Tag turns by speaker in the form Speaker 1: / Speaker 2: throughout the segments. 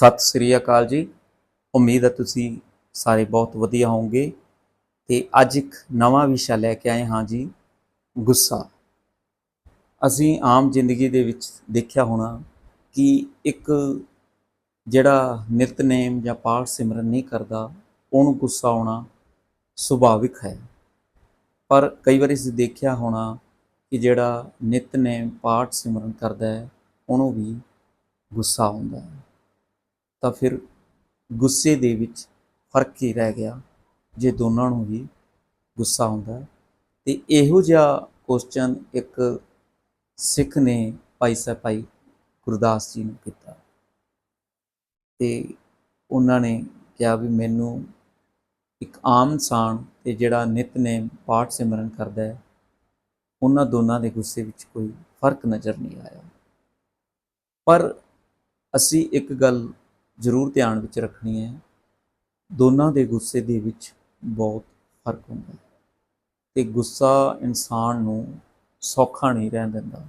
Speaker 1: ਸਤਿ ਸ੍ਰੀ ਅਕਾਲ ਜੀ। ਉਮੀਦ ਹੈ ਤੁਸੀਂ ਸਾਰੇ ਬਹੁਤ ਵਧੀਆ ਹੋਵੋਗੇ। ਤੇ ਅੱਜ ਇੱਕ ਨਵਾਂ ਵਿਸ਼ਾ ਲੈ ਕੇ ਆਏ ਹਾਂ ਜੀ, ਗੁੱਸਾ। ਅਸੀਂ ਆਮ ਜ਼ਿੰਦਗੀ ਦੇ ਵਿੱਚ ਦੇਖਿਆ ਹੋਣਾ ਕਿ ਇੱਕ ਜਿਹੜਾ ਨਿਤਨੇਮ ਜਾਂ ਪਾਠ ਸਿਮਰਨ ਨਹੀਂ ਕਰਦਾ, ਉਹਨੂੰ ਗੁੱਸਾ ਆਉਣਾ ਸੁਭਾਵਿਕ ਹੈ। ਪਰ ਕਈ ਵਾਰੀ ਅਸੀਂ ਦੇਖਿਆ ਹੋਣਾ ਕਿ ਜਿਹੜਾ ਨਿਤਨੇਮ ਪਾਠ ਸਿਮਰਨ ਕਰਦਾ ਹੈ, ਉਹਨੂੰ ਵੀ ਗੁੱਸਾ ਆਉਂਦਾ ਹੈ। ਤਾਂ ਫਿਰ ਗੁੱਸੇ ਦੇ ਵਿੱਚ ਫ਼ਰਕ ਹੀ ਰਹਿ ਗਿਆ ਜੇ ਦੋਨਾਂ ਨੂੰ ਹੀ ਗੁੱਸਾ ਆਉਂਦਾ ਹੈ। ਤੇ ਇਹੋ ਜਿਹਾ ਕੁਐਸਚਨ ਇੱਕ ਸਿੱਖ ਨੇ ਭਾਈ ਸਾਹਿਬ ਭਾਈ ਗੁਰਦਾਸ ਜੀ ਨੂੰ ਕੀਤਾ। ਤੇ ਉਹਨਾਂ ਨੇ ਕਿਹਾ ਵੀ ਮੈਨੂੰ ਇੱਕ ਆਮ ਇਨਸਾਨ ਤੇ ਜਿਹੜਾ ਨਿਤਨੇਮ ਪਾਠ ਸਿਮਰਨ ਕਰਦਾ ਹੈ, ਉਹਨਾਂ ਦੋਨਾਂ ਦੇ ਗੁੱਸੇ ਵਿੱਚ ਕੋਈ ਫ਼ਰਕ ਨਜ਼ਰ ਨਹੀਂ ਆਇਆ। ਪਰ ਅਸੀਂ ਇੱਕ ਗੱਲ ਜ਼ਰੂਰ ਧਿਆਨ ਵਿੱਚ ਰੱਖਣੀ ਹੈ। ਦੋਨਾਂ ਦੇ ਗੁੱਸੇ ਦੇ ਵਿੱਚ ਬਹੁਤ ਫ਼ਰਕ ਹੁੰਦਾ ਹੈ। ਤੇ ਗੁੱਸਾ ਇਨਸਾਨ ਨੂੰ ਸੌਖਾ ਨਹੀਂ ਰਹਿਣ ਦਿੰਦਾ।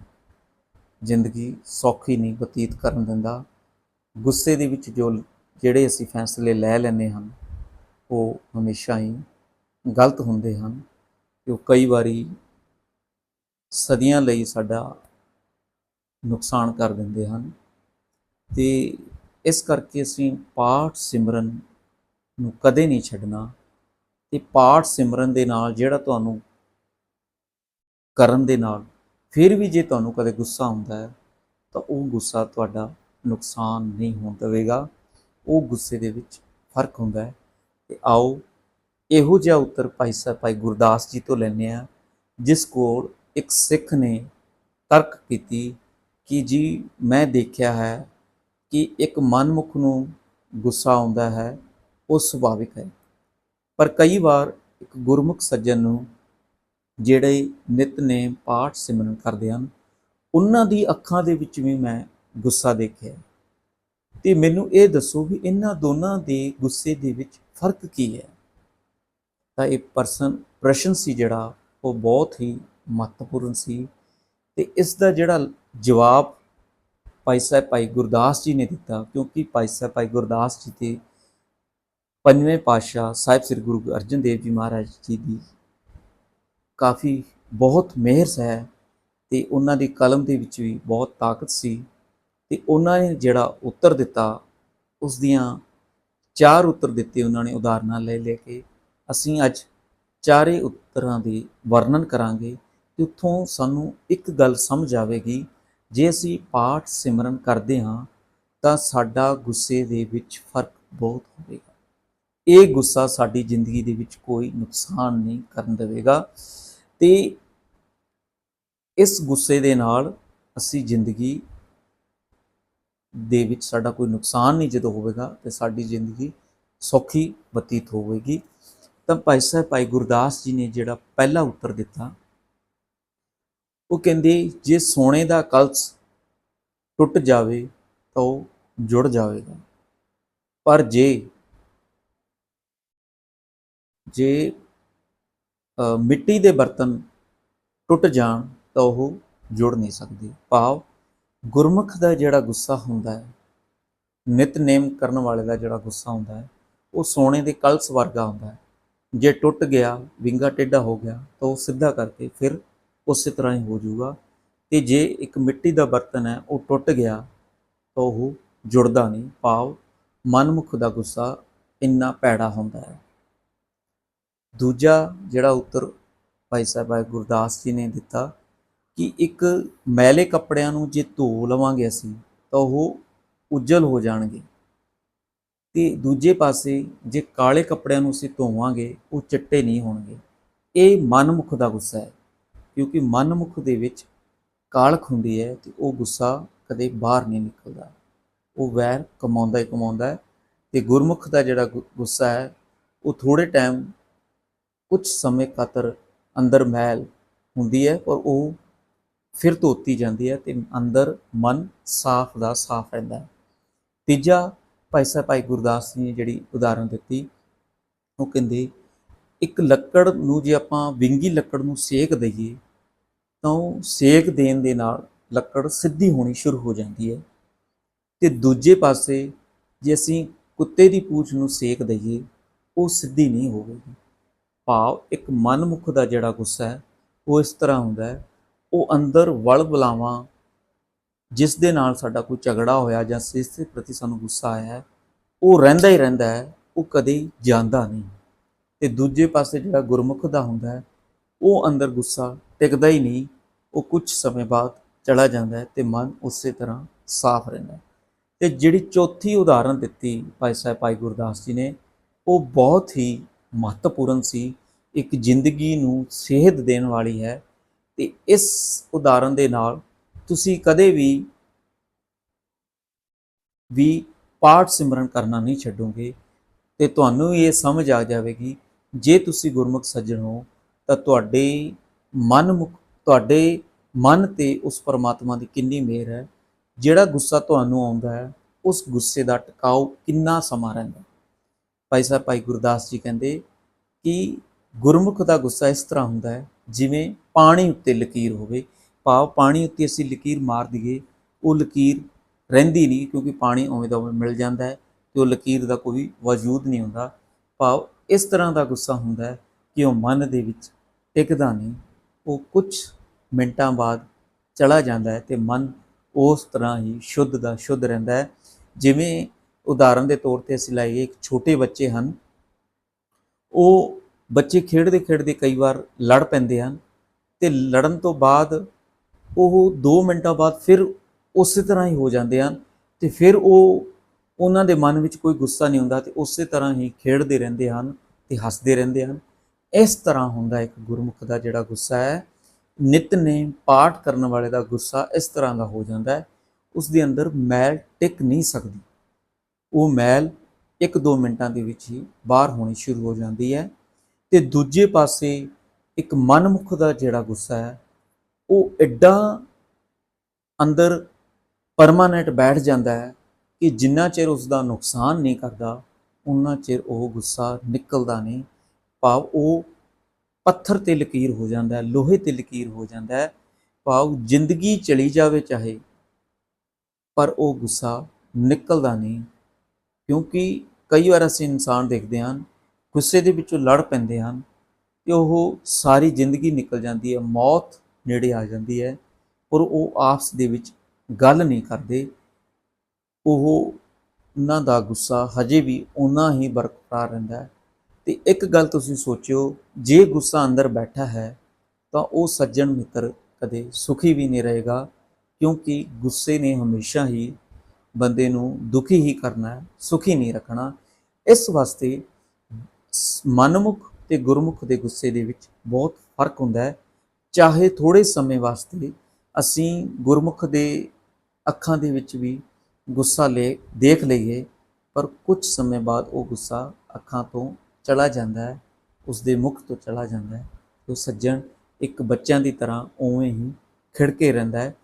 Speaker 1: ਜ਼ਿੰਦਗੀ ਸੌਖੀ ਨਹੀਂ ਬਤੀਤ ਕਰਨ ਦਿੰਦਾ। ਗੁੱਸੇ ਦੇ ਵਿੱਚ ਜੋ ਜਿਹੜੇ ਅਸੀਂ ਫੈਸਲੇ ਲੈ ਲੈਂਦੇ ਹਨ, ਉਹ ਹਮੇਸ਼ਾ ਹੀ ਗਲਤ ਹੁੰਦੇ ਹਨ ਕਿ ਉਹ ਕਈ ਵਾਰੀ ਸਦੀਆਂ ਲਈ ਸਾਡਾ ਨੁਕਸਾਨ ਕਰ ਦਿੰਦੇ ਹਨ। ਤੇ ਇਸ ਕਰਕੇ ਅਸੀਂ ਪਾਠ ਸਿਮਰਨ ਨੂੰ ਕਦੇ ਨਹੀਂ ਛੱਡਣਾ ਤੇ ਪਾਠ ਸਿਮਰਨ ਦੇ ਨਾਲ ਜਿਹੜਾ ਤੁਹਾਨੂੰ ਕਰਨ ਦੇ ਨਾਲ ਫਿਰ ਵੀ ਜੇ ਤੁਹਾਨੂੰ ਕਦੇ ਗੁੱਸਾ ਆਉਂਦਾ ਹੈ, ਤਾਂ ਉਹ ਗੁੱਸਾ ਤੁਹਾਡਾ ਨੁਕਸਾਨ ਨਹੀਂ ਹੋਣ ਦੇਵੇਗਾ। ਉਹ ਗੁੱਸੇ ਦੇ ਵਿੱਚ ਫ਼ਰਕ ਹੁੰਦਾ ਹੈ। ਤੇ ਆਓ ਇਹੋ ਜਿਹਾ ਉੱਤਰ ਭਾਈ ਸਾਹਿਬ ਭਾਈ ਗੁਰਦਾਸ ਜੀ ਤੋਂ ਲੈਂਦੇ ਆ ਜਿਸ ਕੋਲ ਇੱਕ ਸਿੱਖ ਨੇ ਤਰਕ ਕੀਤੀ ਕਿ ਜੀ ਮੈਂ ਦੇਖਿਆ ਹੈ ਕਿ ਇੱਕ ਮਨਮੁਖ ਨੂੰ ਗੁੱਸਾ ਆਉਂਦਾ ਹੈ, ਉਹ ਸੁਭਾਵਿਕ ਹੈ। ਪਰ ਕਈ ਵਾਰ ਇੱਕ ਗੁਰਮੁਖ ਸੱਜਣ ਨੂੰ ਜਿਹੜੇ ਨਿਤਨੇਮ ਪਾਠ ਸਿਮਰਨ ਕਰਦੇ ਹਨ, ਉਹਨਾਂ ਦੀ ਅੱਖਾਂ ਦੇ ਵਿੱਚ ਵੀ ਮੈਂ ਗੁੱਸਾ ਦੇਖਿਆ। ਤੇ ਮੈਨੂੰ ਇਹ ਦੱਸੋ ਵੀ ਇਹਨਾਂ ਦੋਨਾਂ ਦੇ ਗੁੱਸੇ ਦੇ ਵਿੱਚ ਫ਼ਰਕ ਕੀ ਹੈ? ਤਾਂ ਇਹ ਪਰਸਨ, ਪ੍ਰਸ਼ਨ ਸੀ ਜਿਹੜਾ, ਉਹ ਬਹੁਤ ਹੀ ਮਹੱਤਵਪੂਰਨ ਸੀ। ਤੇ ਇਸ ਦਾ ਜਿਹੜਾ ਜਵਾਬ ਭਾਈ ਸਾਹਿਬ, ਭਾਈ ਗੁਰਦਾਸ ਜੀ ਨੇ ਦਿੱਤਾ, ਕਿਉਂਕਿ ਭਾਈ ਸਾਹਿਬ, ਭਾਈ ਗੁਰਦਾਸ ਜੀ ਤੇ ਪੰਜਵੇਂ ਪਾਤਸ਼ਾਹ ਸਾਹਿਬ ਸ੍ਰੀ ਗੁਰੂ ਅਰਜਨ ਦੇਵ ਜੀ ਮਹਾਰਾਜ ਜੀ ਦੀ ਕਾਫੀ ਬਹੁਤ ਮਿਹਰ ਹੈ ਤੇ ਉਹਨਾਂ ਦੀ ਕਲਮ ਦੇ ਵਿੱਚ ਵੀ ਬਹੁਤ ਤਾਕਤ ਸੀ ਤੇ ਉਹਨਾਂ ਨੇ ਜਿਹੜਾ ਉੱਤਰ ਦਿੱਤਾ, ਉਸ ਦੀਆਂ ਚਾਰ ਉੱਤਰ ਦਿੱਤੇ ਉਹਨਾਂ ਨੇ ਉਦਾਹਰਨਾਂ ਲੈ ਲੈ ਕੇ। ਅਸੀਂ ਅੱਜ ਚਾਰੇ ਉੱਤਰਾਂ ਦੇ ਵਰਣਨ ਕਰਾਂਗੇ ਤੇ ਉੱਥੋਂ ਸਾਨੂੰ ਇੱਕ ਗੱਲ ਸਮਝ ਆਵੇਗੀ ਜੇ ਅਸੀਂ ਪਾਠ ਸਿਮਰਨ ਕਰਦੇ ਹਾਂ, ਤਾਂ ਸਾਡਾ ਗੁੱਸੇ ਦੇ ਵਿੱਚ ਫ਼ਰਕ ਬਹੁਤ ਹੋਵੇਗਾ। ਇਹ ਗੁੱਸਾ ਸਾਡੀ ਜ਼ਿੰਦਗੀ ਦੇ ਵਿੱਚ ਕੋਈ ਨੁਕਸਾਨ ਨਹੀਂ ਕਰਨ ਦੇਵੇਗਾ ਤੇ ਇਸ ਗੁੱਸੇ ਦੇ ਨਾਲ ਅਸੀਂ ਜ਼ਿੰਦਗੀ ਦੇ ਵਿੱਚ ਸਾਡਾ ਕੋਈ ਨੁਕਸਾਨ ਨਹੀਂ ਜਦੋਂ ਹੋਵੇਗਾ, ਤੇ ਸਾਡੀ ਜ਼ਿੰਦਗੀ ਸੌਖੀ ਬਤੀਤ ਹੋਵੇਗੀ। ਤਾਂ ਭਾਈ ਸਾਹਿਬ, ਭਾਈ ਗੁਰਦਾਸ ਜੀ ਨੇ ਜਿਹੜਾ ਪਹਿਲਾ ਉੱਤਰ ਦਿੱਤਾ ਉਹ ਕਹਿੰਦੇ, ਜੇ ਸੋਨੇ ਦਾ ਕਲਸ ਟੁੱਟ ਜਾਵੇ ਤਾਂ ਉਹ ਜੁੜ ਜਾਵੇਗਾ। ਪਰ ਜੇ ਜੇ ਮਿੱਟੀ ਦੇ ਬਰਤਨ ਟੁੱਟ ਜਾਣ ਤਾਂ ਉਹ ਜੁੜ ਨਹੀਂ ਸਕਦੇ। ਭਾਵ ਗੁਰਮੁਖ ਦਾ ਜਿਹੜਾ ਗੁੱਸਾ ਹੁੰਦਾ ਹੈ, ਨਿਤਨੇਮ ਕਰਨ ਵਾਲੇ ਦਾ ਜਿਹੜਾ ਗੁੱਸਾ ਹੁੰਦਾ ਹੈ, ਉਹ ਸੋਨੇ ਦੇ ਕਲਸ ਵਰਗਾ ਹੁੰਦਾ ਹੈ। ਜੇ ਟੁੱਟ ਗਿਆ, ਵਿੰਗਾ ਟੇਢਾ ਹੋ ਗਿਆ ਤਾਂ ਉਹ ਸਿੱਧਾ ਕਰਕੇ ਫਿਰ ਉਸੇ ਤਰ੍ਹਾਂ ਹੀ ਹੋ ਜਾਊਗਾ ਤੇ ਜੇ ਇੱਕ ਮਿੱਟੀ ਦਾ ਬਰਤਨ ਹੈ, ਉਹ ਟੁੱਟ ਗਿਆ, ਤਾਂ ਉਹ ਜੁੜਦਾ ਨਹੀਂ, ਭਾਵ ਮਨਮੁਖ ਦਾ ਗੁੱਸਾ ਇੰਨਾ ਭੈੜਾ ਹੁੰਦਾ ਹੈ। ਦੂਜਾ ਜਿਹੜਾ ਉੱਤਰ ਭਾਈ ਸਾਹਿਬ ਭਾਈ ਗੁਰਦਾਸ ਜੀ ਨੇ ਦਿੱਤਾ ਕਿ ਇੱਕ ਮੈਲੇ ਕੱਪੜਿਆਂ ਨੂੰ ਜੇ ਧੋ ਲਵਾਂਗੇ ਅਸੀਂ, ਤਾਂ ਉਹ ਉਜਲ ਹੋ ਜਾਣਗੇ। ਤੇ ਦੂਜੇ ਪਾਸੇ ਜੇ ਕਾਲੇ ਕੱਪੜਿਆਂ ਨੂੰ ਅਸੀਂ ਧੋਵਾਂਗੇ, ਉਹ ਚਿੱਟੇ ਨਹੀਂ ਹੋਣਗੇ। ਇਹ ਮਨਮੁਖ ਦਾ ਗੁੱਸਾ ਹੈ। ਕਿਉਂਕਿ ਮਨਮੁਖ ਦੇ ਵਿੱਚ ਕਾਲਖ ਹੁੰਦੀ ਹੈ ਤੇ ਉਹ ਗੁੱਸਾ ਕਦੇ ਬਾਹਰ ਨਹੀਂ ਨਿਕਲਦਾ। ਉਹ ਵੈਰ ਕਮਾਉਂਦਾ ਹੀ ਕਮਾਉਂਦਾ ਹੈ ਤੇ ਗੁਰਮੁਖ ਦਾ ਜਿਹੜਾ ਗੁ- ਗੁੱਸਾ ਹੈ, ਉਹ ਥੋੜੇ ਟਾਈਮ ਕੁਝ ਸਮੇਂ ਖਾਤਰ ਅੰਦਰ ਮਹਿਲ ਹੁੰਦੀ ਹੈ ਪਰ ਉਹ ਫਿਰ ਧੋਤੀ ਜਾਂਦੀ ਹੈ ਤੇ ਅੰਦਰ ਮਨ ਸਾਫ਼ ਦਾ ਸਾਫ਼ ਰਹਿੰਦਾ ਹੈ। ਤੀਜਾ ਭਾਈ ਸਾਹਿਬ, ਭਾਈ ਗੁਰਦਾਸ ਜੀ ਨੇ ਜਿਹੜੀ ਉਦਾਹਰਨ ਦਿੱਤੀ, ਉਹ ਕਹਿੰਦੇ ਇੱਕ ਲੱਕੜ ਨੂੰ ਜੇ ਆਪਾਂ ਵਿੰਗੀ ਲੱਕੜ ਨੂੰ ਸੇਕ ਦਈਏ, ਤਾਂ ਉਹ ਸੇਕ ਦੇਣ ਦੇ ਨਾਲ ਲੱਕੜ ਸਿੱਧੀ ਹੋਣੀ ਸ਼ੁਰੂ ਹੋ ਜਾਂਦੀ ਹੈ। ਤੇ ਦੂਜੇ ਪਾਸੇ ਜੇ ਅਸੀਂ ਕੁੱਤੇ ਦੀ ਪੂਛ ਨੂੰ ਸੇਕ ਦਈਏ, ਉਹ ਸਿੱਧੀ ਨਹੀਂ ਹੋਵੇਗੀ। ਭਾਵ ਇੱਕ ਮਨਮੁਖ ਦਾ ਜਿਹੜਾ ਗੁੱਸਾ ਹੈ, ਉਹ ਇਸ ਤਰ੍ਹਾਂ ਹੁੰਦਾ ਹੈ, ਉਹ ਅੰਦਰ ਵਲ ਬੁਲਾਵਾਂ, ਜਿਸ ਦੇ ਨਾਲ ਸਾਡਾ ਕੋਈ ਝਗੜਾ ਹੋਇਆ ਜਾਂ ਜਿਸ ਦੇ ਪ੍ਰਤੀ ਸਾਨੂੰ ਗੁੱਸਾ ਆਇਆ, ਉਹ ਰਹਿੰਦਾ ਹੀ ਰਹਿੰਦਾ ਹੈ, ਉਹ ਕਦੇ ਜਾਂਦਾ ਨਹੀਂ। ਤੇ ਦੂਜੇ ਪਾਸੇ ਜਿਹੜਾ ਗੁਰਮੁਖ ਦਾ ਹੁੰਦਾ ਹੈ, ਉਹ ਅੰਦਰ ਗੁੱਸਾ ਟਿਕਦਾ ਹੀ ਨਹੀਂ, ਉਹ ਕੁਝ ਸਮੇਂ ਬਾਅਦ ਚਲਾ ਜਾਂਦਾ ਹੈ ਤੇ ਮਨ ਉਸੇ ਤਰ੍ਹਾਂ ਸਾਫ਼ ਰਹਿੰਦਾ ਹੈ। ਤੇ ਜਿਹੜੀ ਚੌਥੀ ਉਦਾਹਰਨ ਦਿੱਤੀ ਭਾਈ ਸਾਹਿਬ, ਭਾਈ ਗੁਰਦਾਸ ਜੀ ਨੇ, ਉਹ ਬਹੁਤ ਹੀ ਮਹੱਤਵਪੂਰਨ ਸੀ, ਇੱਕ ਜ਼ਿੰਦਗੀ ਨੂੰ ਸੇਧ ਦੇਣ ਵਾਲੀ ਹੈ। ਤੇ ਇਸ ਉਦਾਹਰਨ ਦੇ ਨਾਲ ਤੁਸੀਂ ਕਦੇ ਵੀ ਵੀ ਪਾਠ ਸਿਮਰਨ ਕਰਨਾ ਨਹੀਂ ਛੱਡੋਗੇ, ਤੇ ਤੁਹਾਨੂੰ ਇਹ ਸਮਝ ਆ ਜਾਵੇਗੀ ਜੇ ਤੁਸੀਂ ਗੁਰਮੁਖ ਸੱਜਣ ਹੋ, ਤਾਂ ਤੁਹਾਡੇ ਮਨਮੁਖ, ਤੁਹਾਡੇ ਮਨ ਤੇ ਉਸ ਪਰਮਾਤਮਾ ਦੀ ਕਿੰਨੀ ਮਿਹਰ ਹੈ? ਜਿਹੜਾ ਗੁੱਸਾ ਤੁਹਾਨੂੰ ਆਉਂਦਾ ਹੈ, ਉਸ ਗੁੱਸੇ ਦਾ ਟਿਕਾਊ ਕਿੰਨਾ ਸਮਾਂ ਰਹਿੰਦਾ ਭਾਈ ਸਾਹਿਬ, ਭਾਈ ਗੁਰਦਾਸ ਜੀ ਕਹਿੰਦੇ ਕਿ ਗੁਰਮੁਖ ਦਾ ਗੁੱਸਾ ਇਸ ਤਰ੍ਹਾਂ ਹੁੰਦਾ ਹੈ, ਜਿਵੇਂ ਪਾਣੀ ਉੱਤੇ ਲਕੀਰ ਹੋਵੇ। ਭਾਵ ਪਾਣੀ ਉੱਤੇ ਅਸੀਂ ਲਕੀਰ ਮਾਰ ਦਈਏ, ਉਹ ਲਕੀਰ ਰਹਿੰਦੀ ਨਹੀਂ ਕਿਉਂਕਿ ਪਾਣੀ ਉਵੇਂ ਦਾ ਉਵੇਂ ਮਿਲ ਜਾਂਦਾ ਹੈ ਤੇ ਉਹ ਲਕੀਰ ਦਾ ਕੋਈ ਵਜੂਦ ਨਹੀਂ ਹੁੰਦਾ। ਭਾਵ ਇਸ ਤਰ੍ਹਾਂ ਦਾ ਗੁੱਸਾ ਹੁੰਦਾ ਹੈ ਕਿ ਉਹ ਮਨ ਦੇ ਵਿੱਚ ਟਿਕਦਾ ਨਹੀਂ। ਉਹ ਕੁਝ ਮਿੰਟਾਂ ਬਾਅਦ ਚਲਾ ਜਾਂਦਾ ਹੈ ਤੇ ਮਨ ਉਸ ਤਰ੍ਹਾਂ ਹੀ ਸ਼ੁੱਧ ਦਾ ਸ਼ੁੱਧ ਰਹਿੰਦਾ ਹੈ। ਜਿਵੇਂ ਉਦਾਹਰਨ ਦੇ ਤੌਰ ਤੇ ਅਸੀਂ ਲਾਈਏ, ਇੱਕ ਛੋਟੇ ਬੱਚੇ ਹਨ। ਉਹ ਬੱਚੇ ਖੇਡਦੇ ਖੇਡਦੇ ਕਈ ਵਾਰ ਲੜ ਪੈਂਦੇ ਹਨ ਤੇ ਲੜਨ ਤੋਂ ਬਾਅਦ ਉਹ 2 ਮਿੰਟਾਂ ਬਾਅਦ ਫਿਰ ਉਸੇ ਤਰ੍ਹਾਂ ਹੀ ਹੋ ਜਾਂਦੇ ਹਨ ਤੇ ਫਿਰ ਉਹ ਉਹਨਾਂ ਦੇ ਮਨ ਵਿੱਚ ਕੋਈ ਗੁੱਸਾ ਨਹੀਂ ਹੁੰਦਾ ਤੇ ਉਸੇ ਤਰ੍ਹਾਂ ਹੀ ਖੇਡਦੇ ਰਹਿੰਦੇ ਹਨ ਤੇ ਹੱਸਦੇ ਰਹਿੰਦੇ ਹਨ। ਇਸ ਤਰ੍ਹਾਂ ਹੁੰਦਾ ਇੱਕ ਗੁਰਮੁਖ ਦਾ ਜਿਹੜਾ ਗੁੱਸਾ ਹੈ ਨਿਤਨੇਮ ਪਾਠ ਕਰਨ ਵਾਲੇ ਦਾ ਗੁੱਸਾ ਇਸ ਤਰ੍ਹਾਂ ਦਾ ਹੋ ਜਾਂਦਾ ਹੈ ਉਸ ਦੇ ਅੰਦਰ ਮੈਲ ਟਿਕ ਨਹੀਂ ਸਕਦੀ। ਉਹ ਮੈਲ 1-2 ਮਿੰਟਾਂ ਦੇ ਵਿੱਚ ਹੀ ਬਾਹਰ ਹੋਣੀ ਸ਼ੁਰੂ ਹੋ ਜਾਂਦੀ ਹੈ ਤੇ ਦੂਜੇ ਪਾਸੇ ਇੱਕ ਮਨਮੁਖ ਦਾ ਜਿਹੜਾ ਗੁੱਸਾ ਹੈ, ਉਹ ਐਡਾ ਅੰਦਰ ਪਰਮਾਨੈਂਟ ਬੈਠ ਜਾਂਦਾ ਹੈ ਕਿ ਜਿੰਨਾ ਚਿਰ ਉਸ ਦਾ ਨੁਕਸਾਨ ਨਹੀਂ ਕਰਦਾ, ਉਨਾ ਚਿਰ ਉਹ ਗੁੱਸਾ ਨਿਕਲਦਾ ਨਹੀਂ। ਭਾਵ ਉਹ ਪੱਥਰ ਤੇ ਲਕੀਰ ਹੋ ਜਾਂਦਾ ਹੈ, ਲੋਹੇ ਤੇ ਲਕੀਰ ਹੋ ਜਾਂਦਾ ਹੈ। ਭਾਵ ਜ਼ਿੰਦਗੀ ਚਲੀ ਜਾਵੇ ਚਾਹੇ, ਪਰ ਉਹ ਗੁੱਸਾ ਨਿਕਲਦਾ ਨਹੀਂ। ਕਿਉਂਕਿ ਕਈ ਵਾਰ ਅਸੀਂ ਇਨਸਾਨ ਦੇਖਦੇ ਹਾਂ, ਗੁੱਸੇ ਦੇ ਵਿੱਚੋਂ ਲੜ ਪੈਂਦੇ ਹਨ ਤੇ ਉਹ ਸਾਰੀ ਜ਼ਿੰਦਗੀ ਨਿਕਲ ਜਾਂਦੀ ਹੈ, ਮੌਤ ਨੇੜੇ ਆ ਜਾਂਦੀ ਹੈ, ਪਰ ਉਹ ਆਪਸ ਦੇ ਵਿੱਚ ਗੱਲ ਨਹੀਂ ਕਰਦੇ। ਉਹ ਉਹਨਾਂ ਦਾ ਗੁੱਸਾ ਹਜੇ ਵੀ ਉਨਾ ਹੀ ਬਰਕਰਾਰ ਰਹਿੰਦਾ ਹੈ। ਤੇ ਇੱਕ ਗੱਲ ਤੁਸੀਂ ਸੋਚਿਓ, ਜੇ ਗੁੱਸਾ ਅੰਦਰ ਬੈਠਾ ਹੈ, ਤਾਂ ਉਹ ਸੱਜਣ ਮਿੱਤਰ ਕਦੇ ਸੁਖੀ ਵੀ ਨਹੀਂ ਰਹੇਗਾ, ਕਿਉਂਕਿ ਗੁੱਸੇ ਨੇ ਹਮੇਸ਼ਾ ਹੀ ਬੰਦੇ ਨੂੰ ਦੁਖੀ ਹੀ ਕਰਨਾ ਹੈ, ਸੁਖੀ ਨਹੀਂ ਰੱਖਣਾ। ਇਸ ਵਾਸਤੇ ਸ- ਮਨਮੁਖ ਤੇ ਗੁਰਮੁਖ ਦੇ ਗੁੱਸੇ ਦੇ ਵਿੱਚ ਬਹੁਤ ਫ਼ਰਕ ਹੁੰਦਾ ਹੈ। ਚਾਹੇ ਥੋੜੇ ਸਮੇਂ ਵਾਸਤੇ ਅਸੀਂ ਗੁਰਮੁਖ ਦੇ ਅੱਖਾਂ ਦੇ ਵਿੱਚ ਵੀ ਗੁੱਸਾ ਲੈ, ਦੇਖ ਲਈਏ, ਪਰ ਕੁਝ ਸਮੇਂ ਬਾਅਦ ਉਹ ਗੁੱਸਾ ਅੱਖਾਂ ਤੋਂ ਚਲਾ ਜਾਂਦਾ ਹੈ ਉਸ ਦੇ ਮੁਖ ਤੋਂ ਚਲਾ ਜਾਂਦਾ ਹੈ। ਉਹ ਸੱਜਣ ਇੱਕ ਬੱਚਿਆਂ ਦੀ ਤਰ੍ਹਾਂ ਉਵੇਂ ਹੀ ਖਿੜਕੇ ਰਹਿੰਦਾ ਹੈ।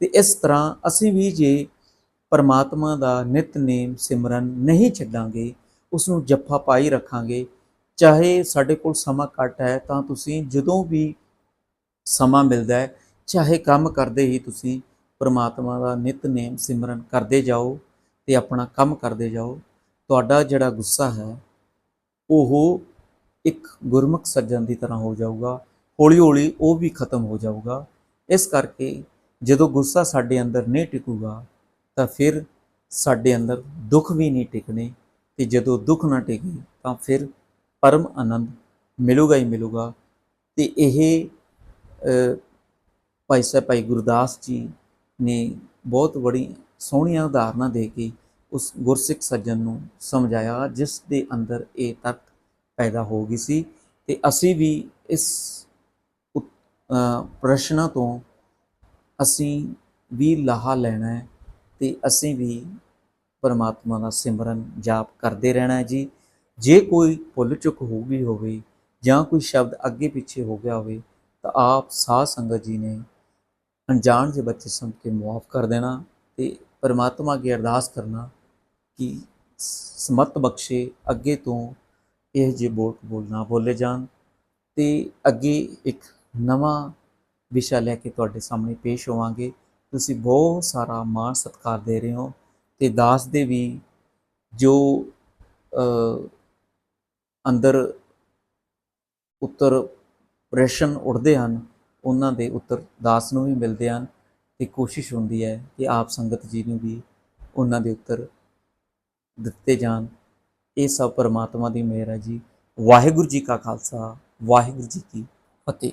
Speaker 1: ਤੇ ਇਸ ਤਰ੍ਹਾਂ ਅਸੀਂ ਵੀ ਜੇ ਪਰਮਾਤਮਾ ਦਾ ਨਿਤਨੇਮ ਸਿਮਰਨ ਨਹੀਂ ਛੱਡਾਂਗੇ ਉਸ ਨੂੰ ਜੱਫਾ ਪਾਈ ਰੱਖਾਂਗੇ, ਚਾਹੇ ਸਾਡੇ ਕੋਲ ਸਮਾਂ ਘੱਟ ਹੈ, ਤਾਂ ਤੁਸੀਂ ਜਦੋਂ ਵੀ ਸਮਾਂ ਮਿਲਦਾ ਹੈ, ਚਾਹੇ ਕੰਮ ਕਰਦੇ ਹੀ ਤੁਸੀਂ ਪਰਮਾਤਮਾ ਦਾ ਨਿਤਨੇਮ ਸਿਮਰਨ ਕਰਦੇ ਜਾਓ ਤੇ ਆਪਣਾ ਕੰਮ ਕਰਦੇ ਜਾਓ। ਤੁਹਾਡਾ ਜਿਹੜਾ ਗੁੱਸਾ ਹੈ, ਉਹ ਇੱਕ ਗੁਰਮੁਖ ਸੱਜਣ ਦੀ ਤਰ੍ਹਾਂ ਹੋ ਜਾਊਗਾ। ਹੌਲੀ ਹੌਲੀ ਉਹ ਵੀ ਖਤਮ ਹੋ ਜਾਊਗਾ। ਇਸ ਕਰਕੇ ਜਦੋਂ ਗੁੱਸਾ ਸਾਡੇ ਅੰਦਰ ਨਹੀਂ ਟਿਕੂਗਾ, ਤਾਂ ਫਿਰ ਸਾਡੇ ਅੰਦਰ ਦੁੱਖ ਵੀ ਨਹੀਂ ਟਿਕਣੇ ਤੇ ਜਦੋਂ ਦੁੱਖ ਨਾ ਟਿਕੇ, ਤਾਂ ਫਿਰ ਪਰਮ ਆਨੰਦ ਮਿਲੂਗਾ ਹੀ ਮਿਲੂਗਾ। ਤੇ ਇਹ ਭਾਈ ਸਾਹਿਬ, ਭਾਈ ਗੁਰਦਾਸ ਜੀ ਨੇ ਬਹੁਤ ਬੜੀ ਸੋਹਣੀਆਂ ਉਦਾਹਰਨਾਂ ਦੇ ਕੇ ਉਸ ਗੁਰਸਿੱਖ ਸੱਜਣ ਨੂੰ ਸਮਝਾਇਆ, ਜਿਸ ਦੇ ਅੰਦਰ ਇਹ ਤੱਕ ਪੈਦਾ ਹੋ ਗਈ ਸੀ। ਤੇ ਅਸੀਂ ਵੀ ਇਸ ਉਤ- ਪ੍ਰਸ਼ਨਾਂ ਤੋਂ ਅਸੀਂ ਵੀ ਲਾਹਾ ਲੈਣਾ ਹੈ ਤੇ ਅਸੀਂ ਵੀ ਪਰਮਾਤਮਾ ਦਾ ਸਿਮਰਨ ਜਾਪ ਕਰਦੇ ਰਹਿਣਾ ਹੈ ਜੀ। ਜੇ ਕੋਈ ਭੁੱਲ ਚੁੱਕ ਹੋ ਗਈ ਹੋਵੇ ਜਾਂ ਕੋਈ ਸ਼ਬਦ ਅੱਗੇ ਪਿੱਛੇ ਹੋ ਗਿਆ ਹੋਵੇ ਤਾਂ ਆਪ ਸਾਧ ਸੰਗਤ ਜੀ ਨੇ ਅਣਜਾਣ ਜਿਹੇ ਬੱਚੇ ਸਮਝ ਕੇ ਮੁਆਫ ਕਰ ਦੇਣਾ ਤੇ ਪਰਮਾਤਮਾ ਅੱਗੇ ਅਰਦਾਸ ਕਰਨਾ ਕਿ ਸਮਤ ਬਖਸ਼ੇ, ਅੱਗੇ ਤੋਂ ਇਹ ਜੇ ਬੋਲ ਕਬੂਲ ਨਾ ਬੋਲੇ ਜਾਣ ਤੇ ਅੱਗੇ ਇੱਕ ਨਵਾਂ ਵਿਸ਼ਾ ਲੈ ਕੇ ਤੁਹਾਡੇ ਸਾਹਮਣੇ ਪੇਸ਼ ਹੋਵਾਂਗੇ। ਤੁਸੀਂ ਬਹੁਤ ਸਾਰਾ ਮਾਣ ਸਤਿਕਾਰ ਦੇ ਰਹੇ ਹੋ ਤੇ ਦਾਸ ਦੇ ਵੀ ਜੋ ਅੰਦਰ ਉੱਤਰ ਪ੍ਰਸ਼ਨ ਉੱਠਦੇ ਹਨ ਉਹਨਾਂ ਦੇ ਉੱਤਰ ਦਾਸ ਨੂੰ ਵੀ ਮਿਲਦੇ ਹਨ ਤੇ ਕੋਸ਼ਿਸ਼ ਹੁੰਦੀ ਹੈ ਕਿ ਆਪ ਸੰਗਤ ਜੀ ਨੂੰ ਵੀ ਉਹਨਾਂ ਦੇ ਉੱਤਰ ਦਿੱਤੇ ਜਾਣ। ਇਹ ਸਭ ਪਰਮਾਤਮਾ ਦੀ ਮਿਹਰ ਹੈ ਜੀ। ਵਾਹਿਗੁਰੂ ਜੀ ਕਾ ਖਾਲਸਾ, ਵਾਹਿਗੁਰੂ ਜੀ ਕੀ ਫਤਿਹ।